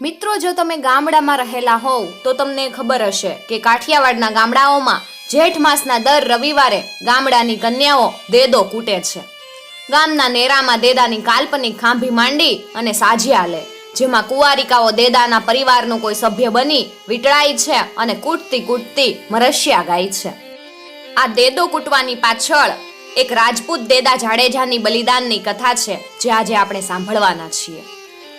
મિત્રો, જો તમે ગામડામાં રહેલા હોવ, તો તમને ખબર હશે કે કાઠિયાવાડના ગામડાઓમાં જેઠ માસના દર રવિવારે ગામડાની કન્યાઓ દેદો કૂટે છે. ગામના નેરામાં દેદાની કાલ્પનિક ખાંભી માંડી અને સાજિયા લે જેમાં કુંવારિકાઓ દેદાના પરિવારનું કોઈ સભ્ય બની વીંટળાય છે અને કૂટતી કૂટતી મરસ્યા ગાય છે. આ દેદો કૂટવાની પાછળ એક રાજપૂત દેદા જાડેજાની બલિદાનની કથા છે, જે આજે આપણે સાંભળવાના છીએ.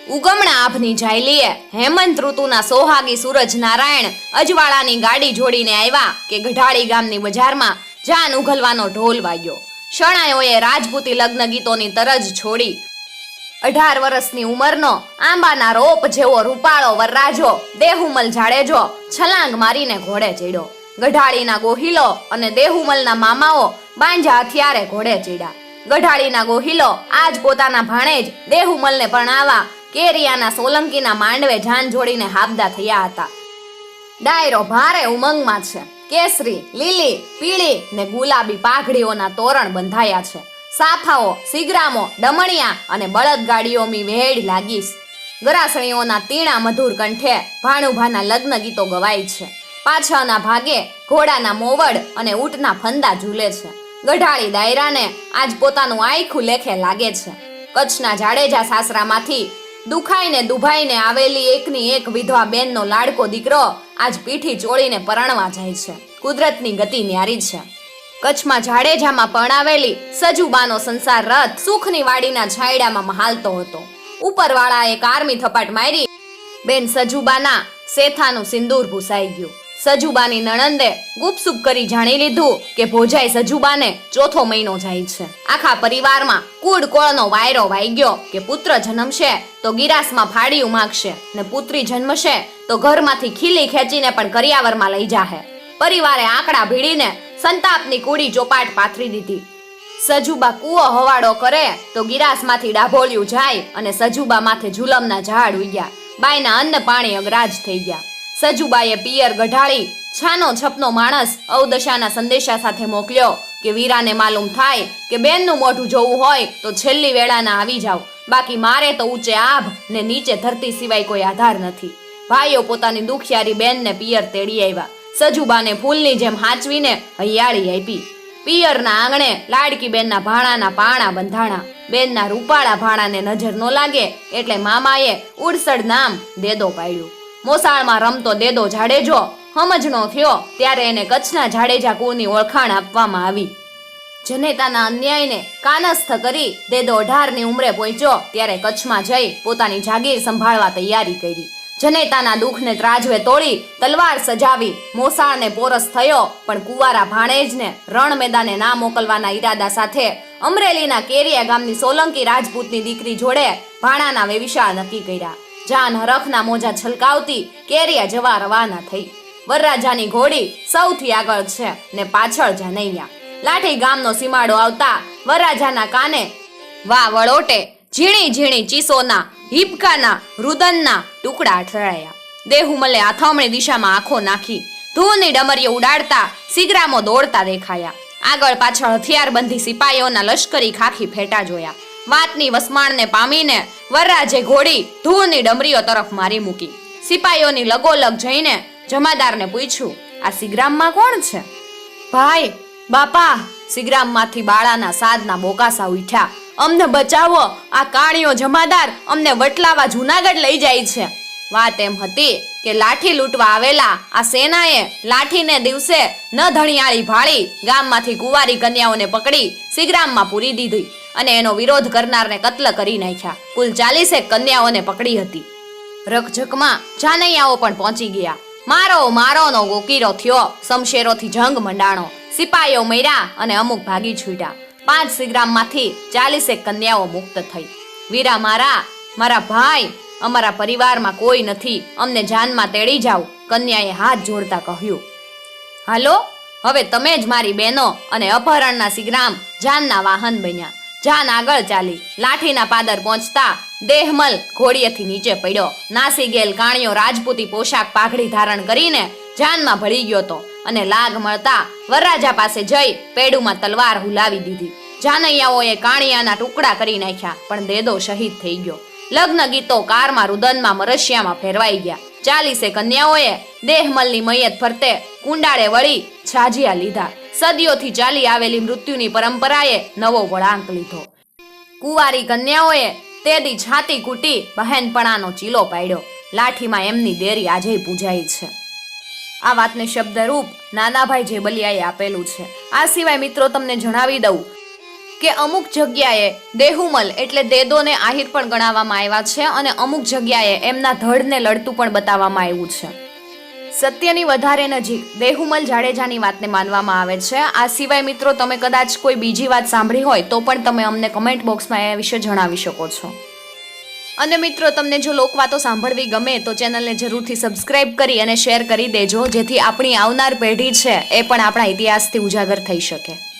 ઉગમણા આભની જાયલીએ હેમંત ઋતુના સોહાગી સૂરજ નારાયણ અજવાળાની ગાડી જોડીને આવ્યા કે ગઢાળી ગામની બજારમાં જાન ઉઘલવાનો ઢોલ વાગ્યો. શણાયોએ રાજપૂતી લગ્ન ગીતોની તરજ છોડી. અઢાર વર્ષની ઉંમરનો આંબાના રોપ જેવો રૂપાળો વરરાજો, દેહુમલ જાડેજો છલાંગ મારીને ઘોડે ચડ્યો. ગઢાળીના ગોહિલો અને દેહુમલના મામાઓ બાંજા હથિયારે ઘોડે ચડ્યા. ગઢાળીના ગોહિલો આજ પોતાના ભાણેજ દેહુમલને પરણાવા કેરિયાના સોલંકીના માંડવે જાન જોડીને હાબદા થયા હતા. ડાયરો ભારે ઉમંગમાં છે. કેસરી, લીલી, પીળી ને ગુલાબી પાઘડીઓના તોરણ બંધાયા છે. સાથાઓ, સિગરામો ડમણિયા અને બળદગાડીઓની વેડ લાગીશ ગરાસણીઓના તીણા મધુર કંઠે ભાણુભાના લગ્ન ગીતો ગવાય છે. પાછળના ભાગે ઘોડાના મોવડ અને ઊંટના ફંદા ઝૂલે છે. ગઢાળી દાયરાને આજ પોતાનું આયખું લેખે લાગે છે. કચ્છના જાડેજા સાસરામાંથી દુખાઈને દુભાઈને આવેલી એકની એક વિધવા બેનનો લાડકો દીકરો આજ પીઠી ચોળીને પરણવા જાય છે. કુદરતની ગતિ ન્યારી છે. કચ્છમાં જાડેજામાં પરણાવેલી સજુબાનો સંસાર રથ સુખની વાડીના છાયડામાં મહાલતો હતો. ઉપરવાળાએ કારમી થપાટ મારી. બેન સજુબાના શેથાનું સિંદૂર ભૂસાઈ ગયું. સજુબાની નણંદે ગુપસુપ કરી જાણી લીધું કે ભોજાઈ સજુબાને ચોથો મહિનો જાય છે. આખા પરિવારમાં કુડ કોળનો વાયરો વાગ્યો કે પુત્ર જન્મશે તો ગિરાસમાં ફાડી ઉમાગશે ને પુત્રી જન્મશે તો ઘરમાંથી ખીલી ખેંચીને પણ કરિયાવરમાં લઈ જાહે. પરિવારે આંકડા ભીડીને સંતાપની કુડી ચોપાટ પાથરી દીધી. સજુબા કૂવો હવાડો કરે તો ગિરાસમાંથી ડાભોલિયું જાય અને સજુબા માથે જુલમના ઝાડ ઉગ્યા. બાયના અન્ન પાણી અગ્રાજ થઈ ગયા. સજુબાએ પિયર ગઢાળી, છાનો છપનો માણસ અવદશાના સંદેશા સાથે મોકલ્યો કે વીરાને માલુમ થાય કે બેનનું મોઢું જોવું હોય તો છેલ્લી વેળાના આવી જાવ બાકી મારે તો ઊંચે આભ ને નીચે ધરતી સિવાય કોઈ આધાર નથી. ભાઈઓ પોતાની દુખિયારી બેનને પિયર તેડી આવ્યા. સજુબાને ફૂલની જેમ હાંચવીને હૈયાળી આપી. પિયરના આંગણે લાડકી બેનના ભાણાના પાણા બંધાણા. બેનના રૂપાળા ભાણાને નજર ન લાગે એટલે મામાએ ઉડસડ નામ દેદો પાડ્યું. મોસાળમાં રમતો દેદો જાડેજો સમજનો થયો ત્યારે એને કચ્છના જાડેજા કુળની ઓળખાણ આપવામાં આવી. જનેતાના અન્યાયને કાનસ્થ કરી દેદો અઢારની ઉંમરે પહોંચ્યો ત્યારે કચ્છમાં જઈ પોતાની જાગીર સંભાળવા તૈયારી કરી. જનેતાના દુઃખને ત્રાજવે તોડી તલવાર સજાવી મોસાળને પોરસ થયો, પણ કુવારા ભાણેજને રણ મેદાને ના મોકલવાના ઈરાદા સાથે અમરેલીના કેરિયા ગામની સોલંકી રાજપૂતની દીકરી જોડે ભાણાના વેવિશાળ નક્કી કર્યા. જાન હરખના મોજા છલકાવતી કેરિયા જવા રવાના થઈ. વરરાજાની ઘોડી સૌથી આગળ છે ને પાછળ જાનૈયા. લાઠી ગામનો સીમાડો આવતા વરરાજાના કાને વા વળોટે ઝીણી ઝીણી ચીસોના, હિપકાના, રુદનના ટુકડા અથડાયા દેહુમલે આથમણી દિશામાં આંખો નાખી. ધૂળની ડમરીઓ ઉડાડતા સિગરામો દોડતા દેખાયા. આગળ પાછળ હથિયારબંધી સિપાહીઓના લશ્કરી ખાખી ફેટા જોયા વાતની વસમાણને પામીને વરરાજે ઘોડી ધૂળની ડમરીઓ તરફ મારી મૂકી. સિપાહીઓની લગોલગ જઈને જમાદારને પૂછ્યું, આ સિગ્રામમાં કોણ છે? ભાઈ, બાપા, સિગ્રામમાંથી બાળાના સાદના બોકાસા ઉઠ્યા. અમને બચાવો, આ કાણીઓ જમાદાર અમને વટલાવા જુનાગઢ લઈ જાય છે. વાત એમ હતી કે લાઠી લૂંટવા આવેલા આ સેનાએ લાઠીને દિવસે ન ધણિયાળી ભાળી ગામમાંથી કુંવારી કન્યાઓને પકડી સિગ્રામમાં પૂરી દીધી. અને એનો વિરોધ કરનારને કત્લ કરી નાખ્યા. કુલ ચાલીસેક કન્યાઓને પકડી હતી. રકઝકમાં જાનૈયાઓ પણ પહોંચી ગયા. મારો મારોનો ગોકીરો થયો. સમશેરોથી જંગ મંડાણો. સિપાહીઓ મર્યા અને અમુક ભાગી છૂટ્યા. પાંચ સિગ્રામમાંથી ચાલીસેક કન્યાઓ મુક્ત થઈ. વીરા મારા મારા ભાઈ, અમારા પરિવારમાં કોઈ નથી. અમને જાનમાં તેડી જાઓ. કન્યાએ હાથ જોડતા કહ્યું. હાલો, હવે તમે જ મારી બહેનો અને અપહરણના સિગ્રામ જાનના વાહન બન્યા. જાન આગળ ચાલી. લાઠીના પાદર પહોંચતા દેહમલ ઘોડીએથી નીચે પડ્યો. નાસી ગયેલ કાણિયો રાજપૂતી પોશાક પાઘડી ધારણ કરીને જાનમાં ભળી ગયો તો અને લાગ મળતા વરરાજા પાસે જઈ પેડુમાં તલવાર હુલાવી દીધી. જાનૈયાઓએ કાણિયાના ટુકડા કરી નાખ્યા, પણ દેદો શહીદ થઈ ગયો. લગ્ન ગીતો કારમાં રુદનમાં મરશિયામાં ફેરવાઈ ગયા. ચાલીસે કન્યાઓએ દેહમલની મૈયત ફરતે કુંડાળે વળી છાજિયા લીધા. સદીઓથી ચાલી આવેલી મૃત્યુની પરંપરાએ નવો વળાંક લીધો. કુંવારી કન્યાઓએ તે દી છાતી કૂટી બહેનપણાનો ચીલો પાડ્યો. લાઠીમાં એમની દેરી આજે પૂજાઈ છે. આ વાતને શબ્દરૂપ નાનાભાઈ જેબલિયાએ આપેલું છે. આ સિવાય મિત્રો તમને જણાવી દઉં કે અમુક જગ્યાએ દેહુમલ એટલે દેદોને આહિર પણ ગણાવવામાં આવ્યા છે અને અમુક જગ્યાએ એમના ધડને લડતું પણ બતાવવામાં આવ્યું છે. સત્યની વધારે નજીક દેહુમલ જાડેજાની વાતને માનવામાં આવે છે. આ સિવાય મિત્રો, તમે કદાચ કોઈ બીજી વાત સાંભળી હોય તો પણ તમે અમને કમેન્ટ બોક્સમાં એ વિશે જણાવી શકો છો. અને મિત્રો, તમને જો લોકવાતો સાંભળવી ગમે તો ચેનલને જરૂરથી સબસ્ક્રાઇબ કરી અને શેર કરી દેજો, જેથી આપણી આવનાર પેઢી છે એ પણ આપણા ઇતિહાસથી ઉજાગર થઈ શકે.